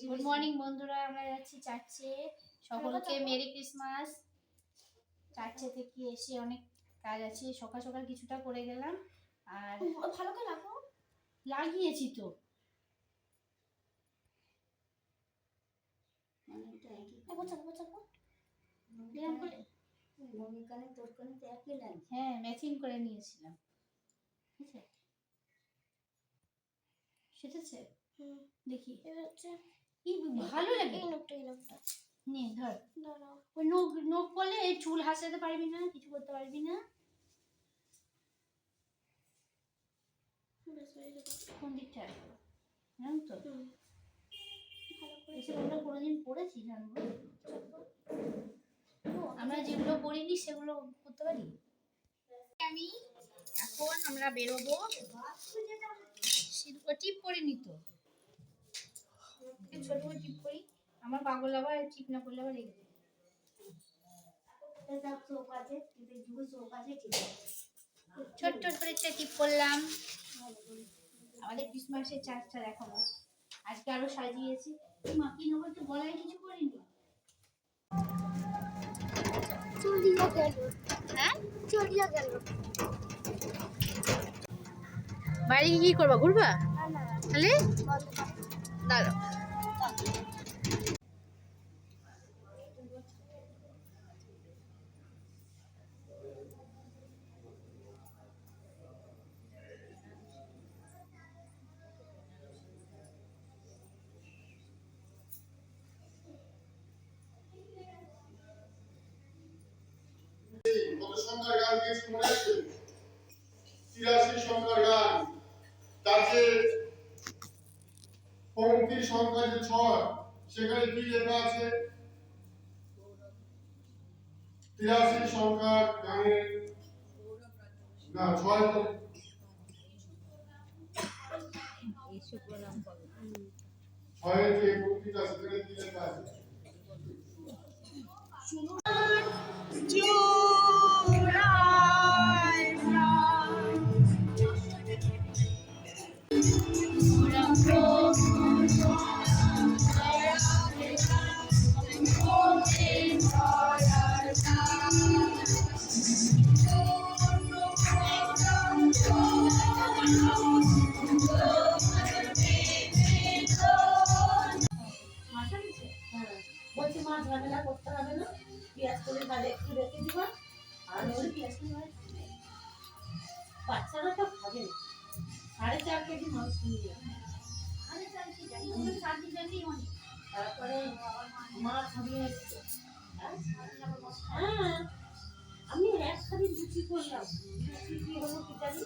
Good morning বন্ধুরা আমরা যাচ্ছি চার্চে। সকলকে মেরি ক্রিসমাস। চার্চে থেকে এসে অনেক কাজ আছে। সকাল সকাল কিছুটা করে গেলাম। আর ভালো করে রাখো। লাগিয়েছি তো। হ্যাঁ ম্যাচিং করে নিয়েছিলাম। ঠিক আছে। দেখি। ভালো লাগে। এই নোকটা এই নোকটা নে ধর। ওই নখ করলে এই চুল হাসাতে পারবি না কিছু করতে পারবি না। কোন দিকটা? জানো তো? আমরা কোনোদিন পড়েছি জানব? আমরা যেগুলো পড়িনি সেগুলো করতে পারি? আমি এখন আমরা বেরোবো। সিল্ক টিপ করে নিত। ছোট করে টিপ করি। আমার পাগল আবার টিপ না করলে আবার রেগে যায়। ছোট ছোট করে একটা টিপ করলাম। আমাদের ক্রিসমাসের চার্চটা দেখাবো। আজকে আরও সাজিয়েছি। মা কি নেব তো গলায় কিছু করিনি চলিয়া গেল। হ্যাঁ? চলিয়া গেল। বাইরে কি করবা ঘুরবা? না না। তাহলে। দাঁড়াও। কত সংখ্যার গান গেয়েছি মনে আছে তিরাশি সংখ্যার গান। তার যে পঙ্ক্তির সংখ্যা যে ছয় সেখানে কি লেখা আছে? তিরাশি সংখ্যার গানের না ছয় তো। ছয়ের যে পঙ্ক্তিটা সেখানে কি লেখা আছে? বলছি মা ঝামেলা করতে হবে না। পেঁয়াজ করে তাহলে একটু রেখে দিবা। আর ওই পেঁয়াজ করে বাচ্চারা তো খাবে না। সাড়ে চার কেজি মাংস নিয়ে তারপরে মা খাবিয়ে এসছে হ্যাঁ? হ্যাঁ আমি একসাথে লুচি করলাম। লুচি কি হলো কি জানি?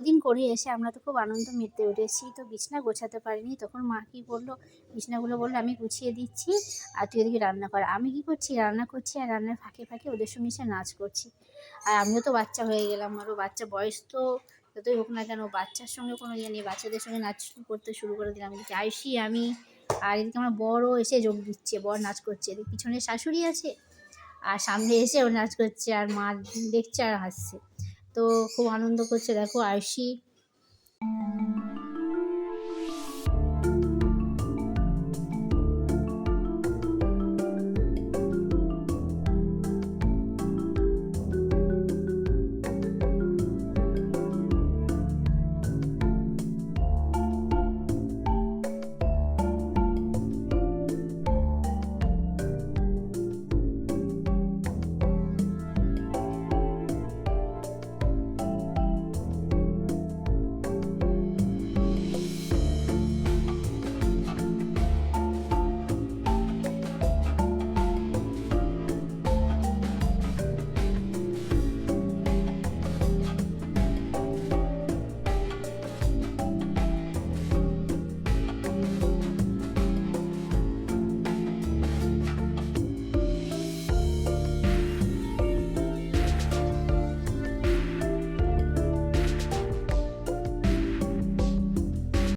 দিন করে এসে আমরা তো খুব আনন্দ মেতে উঠেছি, তো বিছনা গোছাতে পারিনি। তখন মা কি করল বিছনাগুলো বলল, আমি গুছিয়ে দিচ্ছি আর তুই এদিকে রান্না কর। আমি কি করছি, রান্না করছি আর রান্নার ফাঁকে ফাঁকে ওদের সঙ্গে এসে নাচ করছি। আর আমিও তো বাচ্চা হয়ে গেলাম আরও বাচ্চা বয়স তো যতই হোক না কেন, বাচ্চার সঙ্গে কোনো ইয়ে নেই, বাচ্চাদের সঙ্গে নাচ করতে শুরু করে দিলাম। আয়ুষি আমি। আর এদিকে আমার বড়ও এসে যোগ দিচ্ছে বড় নাচ করছে। এদিকে পিছনে শাশুড়ি আছে আর সামনে এসে ও নাচ করছে আর মা দেখছে আর হাসছে। তো খুব আনন্দ করছে। দেখো আয়ুষি